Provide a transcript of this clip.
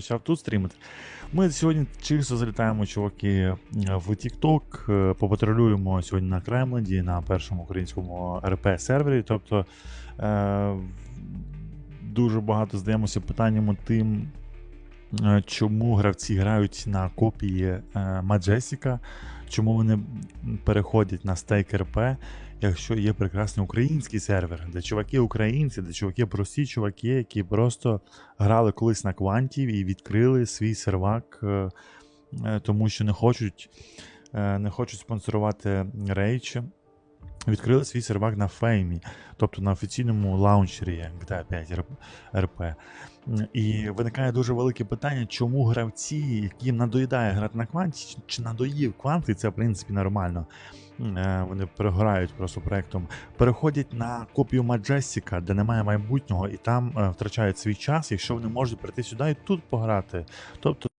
почав тут стрімити. Ми сьогодні чисто залітаємо, чуваки, в TikTok, е, попатрулюємо сьогодні на Кремленді, на першому українському РП сервері. Тобто е, дуже багато здаємося питаннями тим, е, чому гравці грають на копії Majestic, чому вони переходять на стейк РП, якщо є прекрасний український сервер, де чуваки українці, де чуваки прості чуваки, які просто грали колись на кванті і відкрили свій сервак, е, е, тому що не хочуть, е, не хочуть спонсорувати рейчі. Відкрили свій сервак на феймі, тобто на офіційному лаунчері GTA 5 РП. І виникає дуже велике питання, чому гравці, яким надоїдає грати на кванті, чи надоїв квант, це в принципі нормально. е, Вони переграють просто проектом, переходять на копію Majestic, де немає майбутнього, і там е, втрачають свій час, якщо вони можуть прийти сюди і тут пограти. Тобто